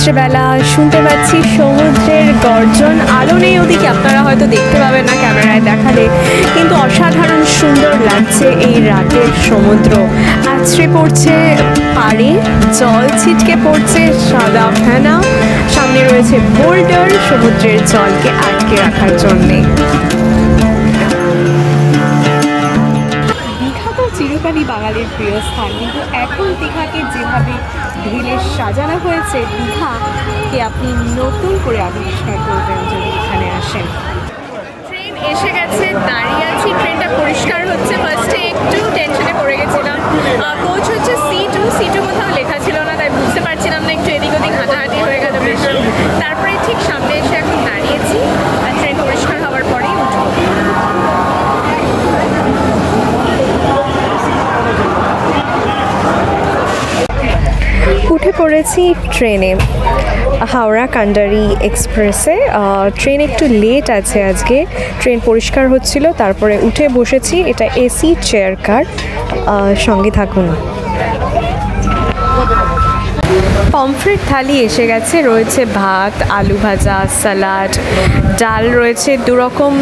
রাত্রেবেলা শুনতে পাচ্ছি সমুদ্রের গর্জন। আলো নেই ওদিকে, আপনারা হয়তো দেখতে পাবেন না ক্যামেরায় দেখালে। কিন্তু অসাধারণ সুন্দর লাগছে এই রাতের সমুদ্র। আছড়ে পড়ছে পাড়ে জল ছিটকে পড়ছে সাদা ফেনা। সামনে রয়েছে বোল্ডার সমুদ্রের জলকে আটকে রাখার জন্যে। দীঘা চিরকালই বাঙালির প্রিয় স্থান, কিন্তু এখন দীঘাকে যেভাবে ঢেলে সাজানো হয়েছে দীঘাকে আপনি নতুন করে আবিষ্কার করবেন যদি এখানে আসেন। ট্রেন এসে গেছে, দাঁড়িয়ে আছি, ট্রেনটা পরিষ্কার হচ্ছে। ফার্স্টে একটু টেনশনে পড়ে গেছিলাম। কোচ হচ্ছে সি টু সি টু কোথাও লেখা ছিল না, তাই বুঝতে পারছিলাম না, একটু এদিক ওদিক হাঁটাহাঁটি হয়ে গেল বেশ। তারপরে ঠিক সামনে এসে এখন দাঁড়িয়েছি আর ট্রেন পরিষ্কার হওয়ার পরেই উঠবো। উঠে পড়েছি ট্রেনে, হাওড়া কান্ডারি এক্সপ্রেসে। ট্রেন একটু লেট আছে আজকে। ট্রেন পরিষ্কার হচ্ছিল, তারপরে উঠে বসেছি। এটা এসি চেয়ার কার সঙ্গে থাকুন। পমফ্রেট থালি এসে গেছে, রয়েছে ভাত, আলু ভাজা, সালাড, ডাল রয়েছে দুরকম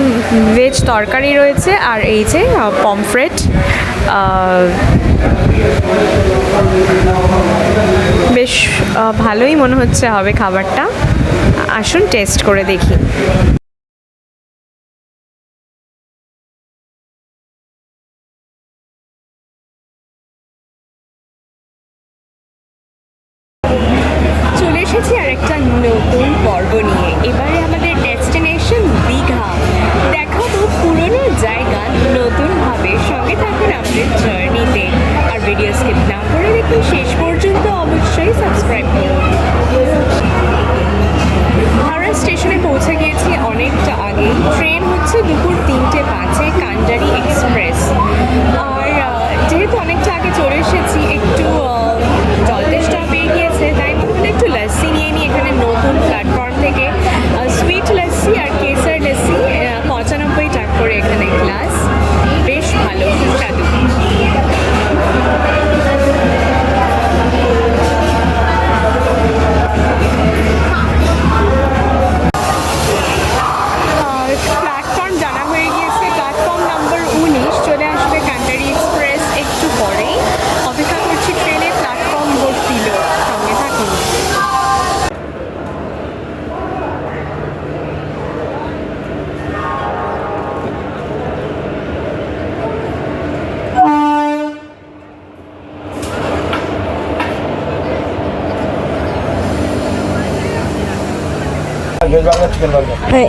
ভেজ তরকারি রয়েছে, আর এই যে পমফ্রেট বেশ ভালোই মনে হচ্ছে হবে খাবারটা। আসুন টেস্ট করে দেখি।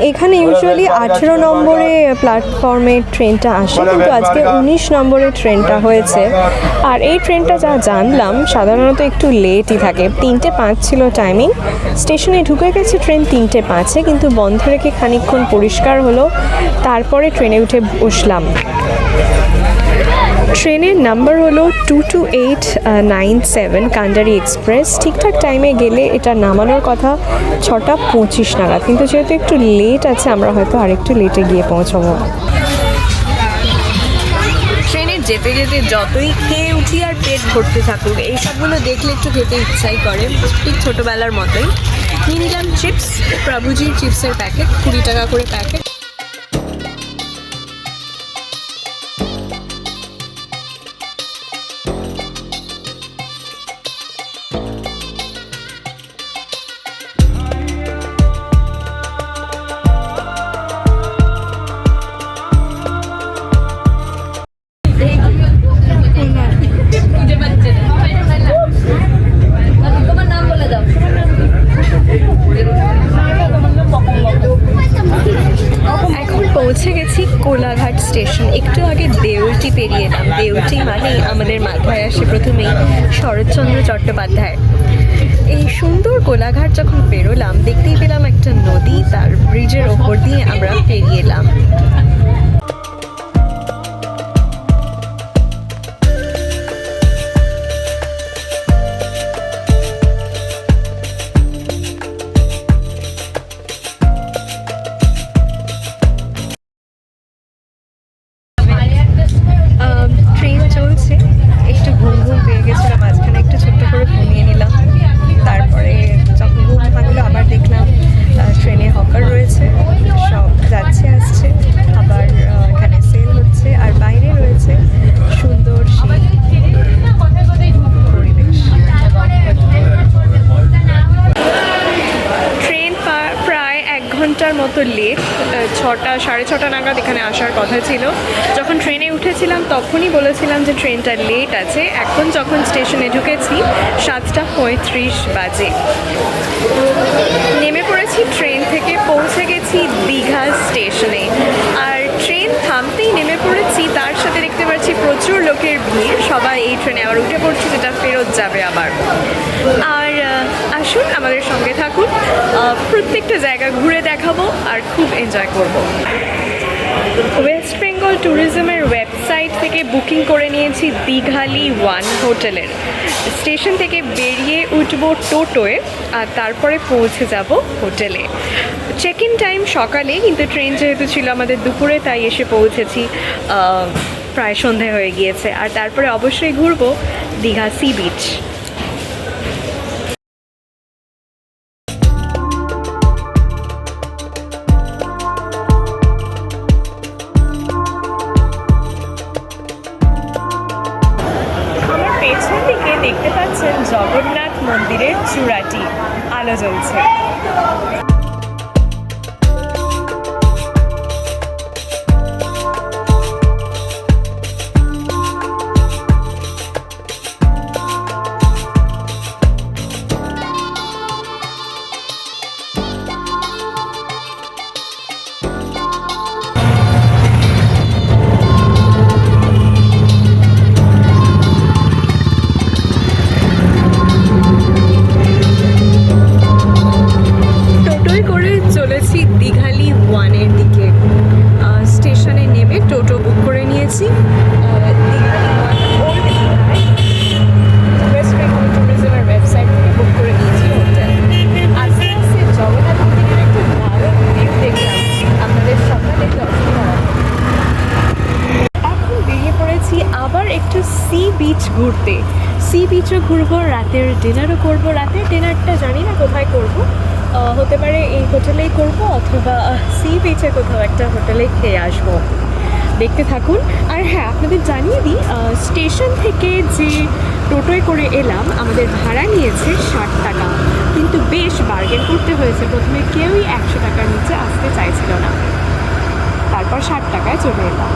এখানে ইউজুয়ালি আঠেরো নম্বরে প্ল্যাটফর্মে ট্রেনটা আসে কিন্তু আজকে উনিশ নম্বরে ট্রেনটা হয়েছে। আর এই ট্রেনটা যা জানলাম সাধারণত একটু লেটই থাকে। তিনটে পাঁচ ছিল টাইমিং স্টেশনে ঢুকে গেছে ট্রেন তিনটে পাঁচে কিন্তু বন্ধ রেখে খানিকক্ষণ পরিষ্কার হলো। তারপরে ট্রেনে উঠে বসলাম। ট্রেনের নাম্বার হলো two two eight nine seven Kandari express. ঠিকঠাক টাইমে গেলে এটা নামানোর কথা ছটা পঁচিশ নাগাদ। কিন্তু যেহেতু একটু লেট আছে, আমরা হয়তো আরেকটু লেটে গিয়ে পৌঁছবো। যেতে যেতে যতই খেয়ে উঠি আর পেট ভরতে থাকুক এই সবগুলো দেখলে একটু খেতে ইচ্ছাই করে। ঠিক ছোটোবেলার মতোই। নিয়ে নিলাম চিপস প্রভুজির চিপসের প্যাকেট কুড়ি টাকা করে প্যাকেট চট্টোপাধ্যায় এই সুন্দর কোলাঘাট যখন পেরোলাম, দেখতেই পেলাম একটা নদী, তার ব্রিজের ওপর দিয়ে আমরা পেরিয়ে এলাম। লেট ছটা, সাড়ে ছটা নাগাদ এখানে আসার কথা ছিল। যখন ট্রেনে উঠেছিলাম, তখনই বলেছিলাম যে ট্রেনটা লেট আছে। এখন যখন স্টেশনে ঢুকেছি, সাতটা পঁয়ত্রিশ বাজে। নেমে পড়েছি ট্রেন থেকে পৌঁছে গেছি দীঘা স্টেশনে আর ট্রেন থামতেই নেমে পড়েছি, তার সাথে দেখতে পাচ্ছি প্রচুর লোকের ভিড়। সবাই এই ট্রেনে আবার উঠে পড়ছে, যেটা ফেরত যাবে আবার। আসুন আমাদের সঙ্গে থাকুন। প্রত্যেকটা জায়গা ঘুরে দেখাবো আর খুব এনজয় করব। ওয়েস্ট বেঙ্গল ট্যুরিজমের ওয়েবসাইট থেকে বুকিং করে নিয়েছি দীঘালি ওয়ান হোটেলের। স্টেশন থেকে বেরিয়ে উঠব টোটোয় আর তারপরে পৌঁছে যাব হোটেলে। চেক ইন টাইম সকালে, কিন্তু ট্রেন যেহেতু ছিল আমাদের দুপুরে, তাই এসে পৌঁছেছি। প্রায় সন্ধে হয়ে গিয়েছে। আর তারপরে অবশ্যই ঘুরবো দীঘা সি বিচ চূড়াটি আলো জ্বলছে। ঘুরতে। সি বিচও ঘুরবো, রাতের ডিনারও করব। রাতের ডিনারটা জানি না কোথায় করব। হতে পারে এই হোটেলেই করব অথবা সি বিচে কোথাও একটা হোটেলে খেয়ে আসব। দেখতে থাকুন। আর হ্যাঁ আপনাদের জানিয়ে দিই স্টেশন থেকে যে টোটোয় করে এলাম, আমাদের ভাড়া নিয়েছে ষাট টাকা। কিন্তু বেশ বার্গেন করতে হয়েছে। প্রথমে কেউই একশো টাকার নিচে আসতে চাইছিল না। তারপর ষাট টাকায় চলে এলাম।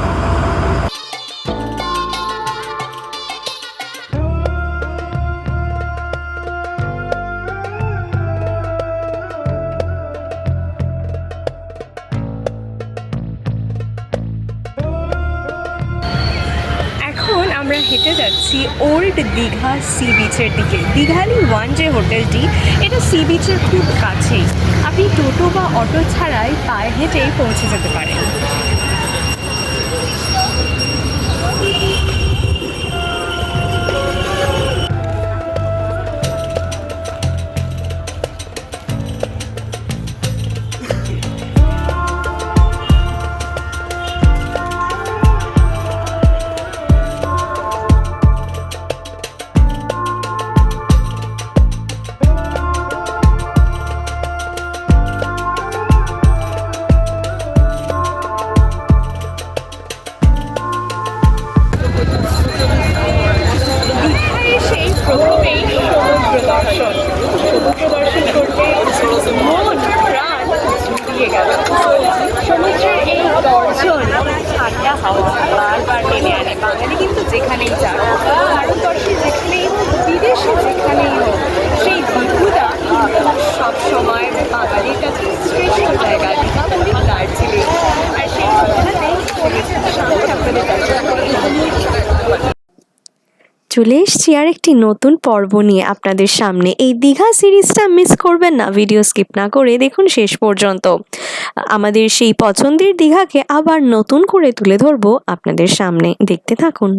ওল্ড দীঘা সি বিচের দিকে। দীঘালি ওয়ান যে হোটেলটি, এটা সি বিচের খুব কাছেই। আপনি টোটো বা অটো ছাড়াই পায়ে হেঁটেই পৌঁছে যেতে পারেন। সমুদ্র দর্শন করতে মন প্রাণ জুড়িয়ে গেল। সমুদ্রের এই গর্জন, ঠান্ডা হাওয়া, বারবার টেনে আনে বাঙালি। কিন্তু যেখানেই যাক, ভারতবর্ষে যেখানেই বিদেশে যেখানেই হোক, সেই দীঘুটা সবসময় বাঙালির কাছে শ্রেষ্ঠ জায়গা। দীঘাপুরি দার্জিলিং। আর সেই সামনে আপনাদের কাছে চলে এসছি আর একটি নতুন পর্ব নিয়ে আপনাদের সামনে। এই দীঘা সিরিজটা মিস করবেন না ভিডিও স্কিপ না করে দেখুন শেষ পর্যন্ত। আমাদের সেই পছন্দের দীঘাকে আবার নতুন করে তুলে ধরবো আপনাদের সামনে। দেখতে থাকুন।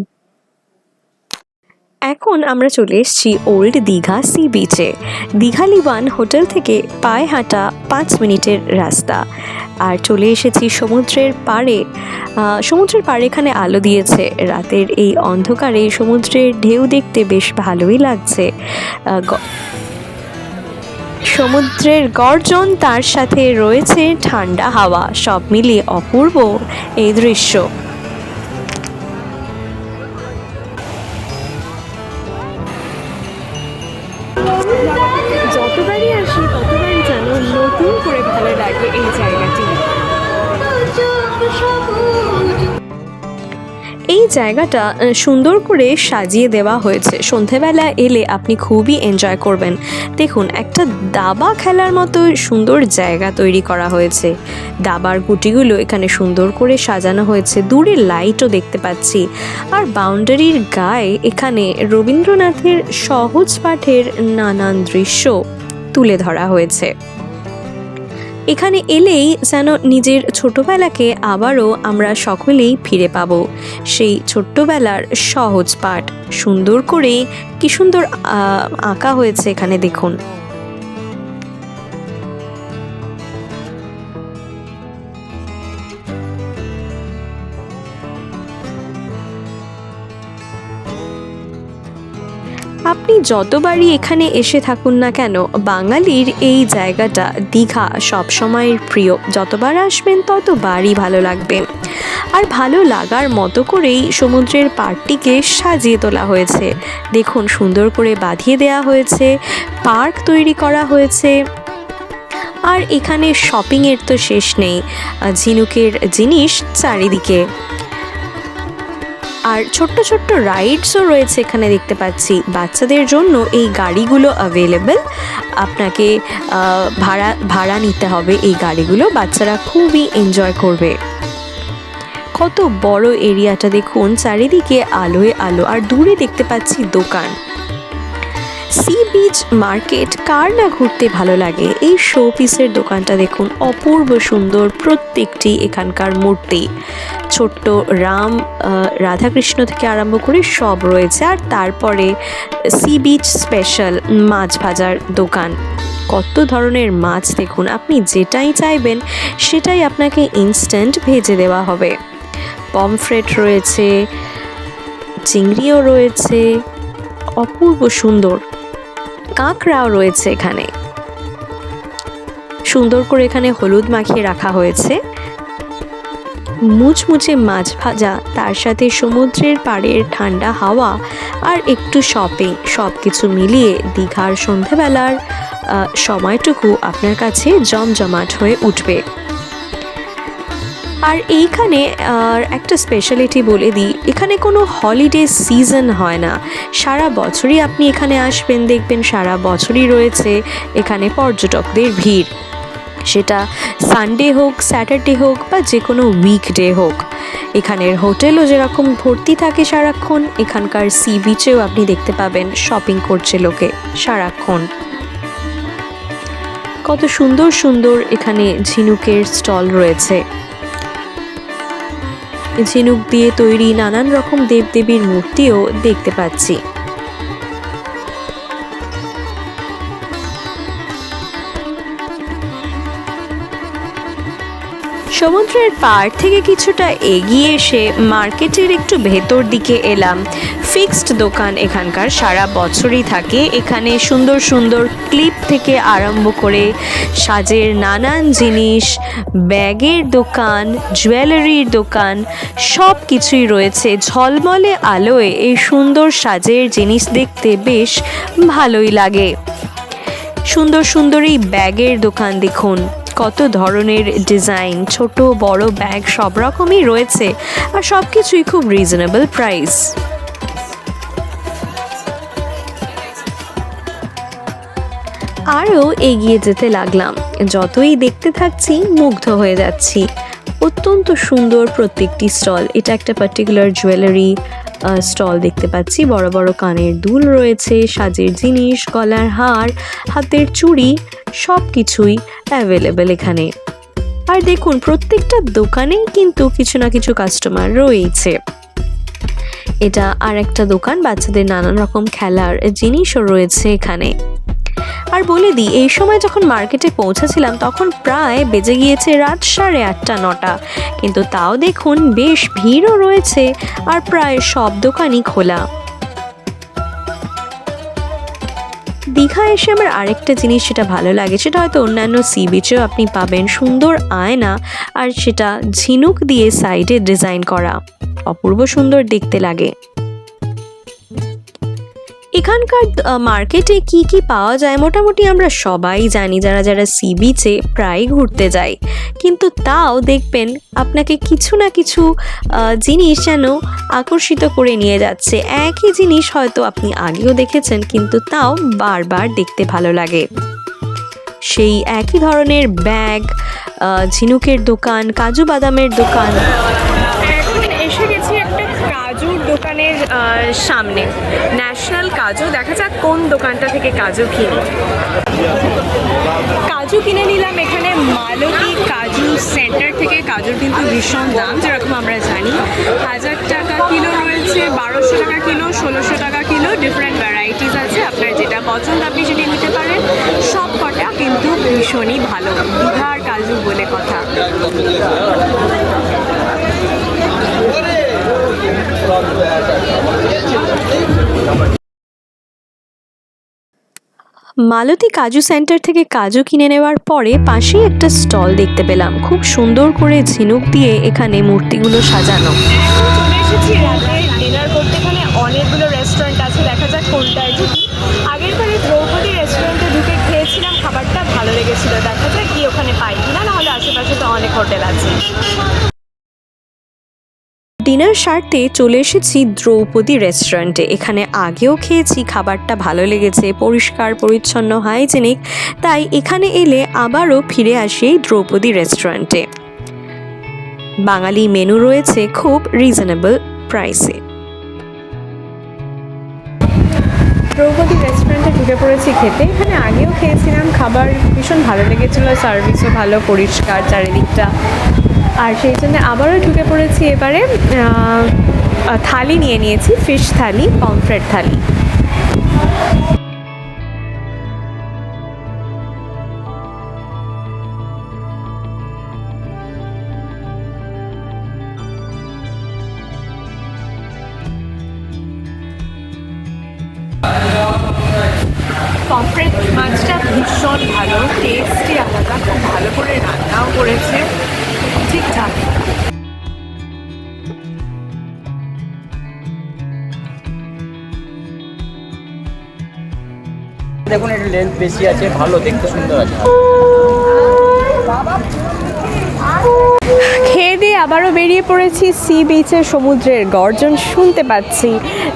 এখন আমরা চলে এসেছি ওল্ড দীঘা সি বিচে দীঘালি ওয়ান হোটেল থেকে পায়ে হাঁটা পাঁচ মিনিটের রাস্তা। আর চলে এসেছি সমুদ্রের পাড়ে। সমুদ্রের পাড়ে এখানে আলো দিয়েছে। রাতের এই অন্ধকারে সমুদ্রের ঢেউ দেখতে বেশ ভালোই লাগছে। সমুদ্রের গর্জন তার সাথে রয়েছে ঠান্ডা হাওয়া। সব মিলিয়ে অপূর্ব এই দৃশ্য। ভালো লাগে এই জায়গাটি। এই জায়গাটা সুন্দর করে সাজিয়ে দেওয়া হয়েছে। সন্ধেবেলা এলে আপনি খুবই এনজয় করবেন। দেখুন, একটা দাবা খেলার মতো সুন্দর জায়গা তৈরি করা হয়েছে। দাবার গুটিগুলো এখানে সুন্দর করে সাজানো হয়েছে। দূরে লাইটও দেখতে পাচ্ছি। আর বাউন্ডারির গায়ে এখানে রবীন্দ্রনাথের সহজ পাঠের নানান দৃশ্য তুলে ধরা হয়েছে। এখানে এলেই যেন নিজের ছোটবেলাকে আবারও আমরা সকলেই ফিরে পাব। সেই ছোট্টবেলার সহজ পাঠ সুন্দর করে কি সুন্দর আঁকা হয়েছে এখানে দেখুন। যতবারই এখানে এসে থাকুন না কেন, বাঙালির এই জায়গাটা দীঘা সবসময়ের প্রিয়। যতবার আসবেন, ততবারই ভালো লাগবে। আর ভালো লাগার মতো করেই সমুদ্রের পাড়টিকে সাজিয়ে তোলা হয়েছে। দেখুন, সুন্দর করে বাঁধিয়ে দেওয়া হয়েছে, পার্ক তৈরি করা হয়েছে। আর এখানে শপিংয়ের তো শেষ নেই। ঝিনুকের জিনিস চারিদিকে। আর ছোট্ট ছোট্ট রাইডসও রয়েছে এখানে দেখতে পাচ্ছি। বাচ্চাদের জন্য এই গাড়িগুলো অ্যাভেলেবেল আপনাকে ভাড়া ভাড়া নিতে হবে এই গাড়িগুলো। বাচ্চারা খুবই এনজয় করবে। কত বড় এরিয়াটা দেখুন, চারিদিকে আলোয় আলো। আর দূরে দেখতে পাচ্ছি দোকান। সি বিচ মার্কেট কার না ঘুরতে ভালো লাগে? এই শো পিসের দোকানটা দেখুন, অপূর্ব সুন্দর প্রত্যেকটি এখানকার মূর্তি। ছোট্ট রাম রাধাকৃষ্ণ থেকে আরম্ভ করে সব রয়েছে। আর তারপরে সি বিচ স্পেশাল মাছ ভাজার দোকান। কত ধরনের মাছ দেখুন, আপনি যেটাই চাইবেন, সেটাই আপনাকে ইনস্ট্যান্ট ভেজে দেওয়া হবে। পমফ্রেট রয়েছে, চিংড়িও রয়েছে, অপূর্ব সুন্দর। কাঁকড়াও রয়েছে এখানে। সুন্দর করে এখানে হলুদ মাখিয়ে রাখা হয়েছে। মুচমুচে মাছ ভাজা তার সাথে সমুদ্রের পাড়ের ঠান্ডা হাওয়া আর একটু শপিং সব কিছু মিলিয়ে দীঘার সন্ধেবেলার আহ, সময়টুকু আপনার কাছে জমজমাট হয়ে উঠবে। আর এইখানে, আর একটা স্পেশালিটি বলে দিই, এখানে কোনো হলিডে সিজন হয় না। সারা বছরই আপনি এখানে আসবেন, দেখবেন সারা বছরই রয়েছে এখানে পর্যটকদের ভিড়। সেটা সানডে হোক স্যাটারডে হোক বা যে কোনো উইকডে হোক। এখানের হোটেলও যেরকম ভর্তি থাকে সারাক্ষণ, এখানকার সি বিচেও আপনি দেখতে পাবেন শপিং করছে লোকে সারাক্ষণ। কত সুন্দর সুন্দর এখানে ঝিনুকের স্টল রয়েছে। ঝিনুক দিয়ে তৈরি নানান রকম দেবদেবীর মূর্তিও দেখতে পাচ্ছি। সমুদ্রের পাড় থেকে কিছুটা এগিয়ে এসে মার্কেটের একটু ভেতর দিকে এলাম। ফিক্সড দোকান এখানকার সারা বছরই থাকে। এখানে সুন্দর সুন্দর ক্লিপ থেকে আরম্ভ করে সাজের নানান জিনিস, ব্যাগের দোকান জুয়েলারির দোকান সব কিছুই রয়েছে। ঝলমলে আলোয় এই সুন্দর সাজের জিনিস দেখতে বেশ ভালোই লাগে। সুন্দর সুন্দর এই ব্যাগের দোকান দেখুন। কত ধরনের ডিজাইন, ছোট, বড় ব্যাগ সব রকমই রয়েছে আর সব কিছুই খুব রিজনেবল প্রাইস আরও এগিয়ে যেতে লাগলাম। যতই দেখতে থাকছি, মুগ্ধ হয়ে যাচ্ছি। অত্যন্ত সুন্দর প্রত্যেকটি স্টল। এটা একটা পার্টিকুলার জুয়েলারি স্টল দেখতে পাচ্ছি। বড় বড় কানের দুল রয়েছে, সাজের জিনিস, গলার হার, হাতের চুড়ি সব কিছুই অ্যাভেলেবেল এখানে। আর দেখুন, প্রত্যেকটা দোকানেই কিন্তু কিছু না কিছু কাস্টমার রয়েছে। এটা আর একটা দোকান, বাচ্চাদের নানান রকম খেলার জিনিসও রয়েছে এখানে। আর বলে দিই, এই সময় যখন মার্কেটে পৌঁছেছিলাম, তখন প্রায় বেজে গিয়েছে রাত সাড়ে আটটা, নটা। কিন্তু তাও দেখুন বেশ ভিড়ও রয়েছে আর প্রায় সব দোকানই খোলা। দীঘা এসে আমার আরেকটা জিনিস সেটা ভালো লাগে, সেটা হয়তো অন্যান্য সি বিচেও আপনি পাবেন সুন্দর আয়না আর সেটা ঝিনুক দিয়ে সাইডে ডিজাইন করা। অপূর্ব সুন্দর দেখতে লাগে। এখানকার মার্কেটে কি কি পাওয়া যায় মোটামুটি আমরা সবাই জানি যারা যারা সি বিচে প্রায় ঘুরতে যায়। কিন্তু তাও দেখবেন আপনাকে কিছু না কিছু জিনিস যেন আকর্ষিত করে নিয়ে যাচ্ছে। একই জিনিস হয়তো আপনি আগেও দেখেছেন, কিন্তু তাও বারবার দেখতে ভালো লাগে। সেই একই ধরনের ব্যাগ ঝিনুকের দোকান, কাজু বাদামের দোকান। দোকানের সামনে ন্যাশনাল কাজু। দেখা যাক কোন দোকানটা থেকে কাজু কিনি। কাজু কিনে নিলাম এখানে মালতী কাজু সেন্টার থেকে। কাজুর কিন্তু ভীষণ দাম, যেরকম আমরা জানি। হাজার টাকা কিলো রয়েছে, বারোশো টাকা কিলো, ষোলোশো টাকা কিলো ডিফারেন্ট ভ্যারাইটিস আছে। আপনার যেটা পছন্দ, আপনি সেটি নিতে পারেন। সব কটা কিন্তু ভীষণই ভালো। দীঘার কাজু বলে কথা। মালতী কাজু সেন্টার থেকে কাজু কিনে নেওয়ার পরে পাশেই একটা স্টল দেখতে পেলাম। খুব সুন্দর করে ঝিনুক দিয়ে এখানে মূর্তিগুলো সাজানো। করতে এখানে অনেকগুলো রেস্টুরেন্ট আছে। দেখা যাক কোনটায় রেস্টুরেন্টে ঢুকে খেয়েছিলাম। খাবারটা ভালো লেগেছিল। দেখা যাক কি ওখানে পাই কিনা। নাহলে আশেপাশে তো অনেক হোটেল আছে। ডিনার সারতে চলে এসেছি দ্রৌপদী রেস্টুরেন্টে। এখানে আগেও খেয়েছি, খাবারটা ভালো লেগেছে, পরিষ্কার, পরিচ্ছন্ন, হাইজেনিক। তাই এখানে এলে আবারও ফিরে আসি দ্রৌপদী রেস্টুরেন্টে। বাঙালি মেনু রয়েছে খুব রিজনেবল প্রাইসে। দ্রৌপদী রেস্টুরেন্টে ঢুকে পড়েছি খেতে। এখানে আগেও খেয়েছিলাম, খাবার ভীষণ ভালো লেগেছিলো সার্ভিসও ভালো, পরিষ্কার চারিদিকটা। আর সেই জন্য আবারও ঢুকে পড়েছি এবারে থালি নিয়ে নিয়েছি fish thali pomfret thali. Pomfret মাছটা ভীষণ ভালো টেস্টি আলাদা খুব ভালো করে রান্নাও করেছে। ঠিকঠাক দেখুন এটা লেন্থ বেশি আছে ভালো দেখতে সুন্দর আছে। খেয়ে দিয়ে আবারও বেরিয়ে পড়েছি সি বিচে, সমুদ্রের গর্জন শুনতে পাচ্ছি।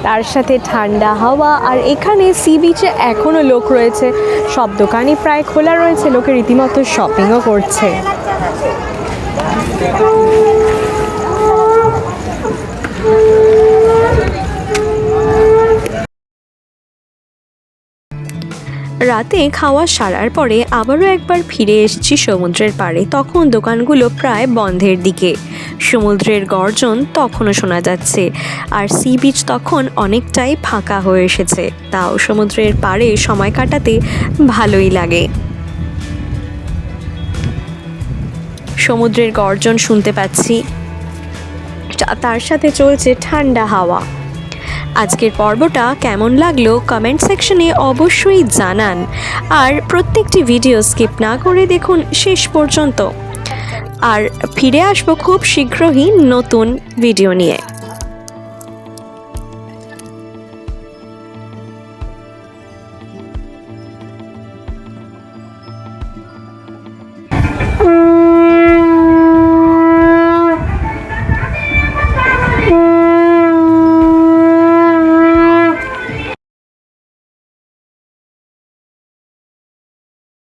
তার সাথে ঠান্ডা হাওয়া আর এখানে সি বিচে এখনও লোক রয়েছে। সব দোকানই প্রায় খোলা রয়েছে, লোকে রীতিমতো শপিংও করছে। রাতে খাওয়া সারার পরে আবারও একবার ফিরে এসেছি সমুদ্রের পাড়ে। তখন দোকানগুলো প্রায় বন্ধের দিকে। সমুদ্রের গর্জন তখনও শোনা যাচ্ছে। আর সি বিচ তখন অনেকটাই ফাঁকা হয়ে এসেছে। তাও সমুদ্রের পাড়ে সময় কাটাতে ভালোই লাগে। সমুদ্রের গর্জন শুনতে পাচ্ছি। তার সাথে চলছে ঠান্ডা হাওয়া। আজকের পর্বটা কেমন লাগল কমেন্ট সেকশনে অবশ্যই জানান। আর প্রত্যেকটি ভিডিও স্কিপ না করে দেখুন শেষ পর্যন্ত। আর ফিরে আসব খুব শীঘ্রই নতুন ভিডিও নিয়ে।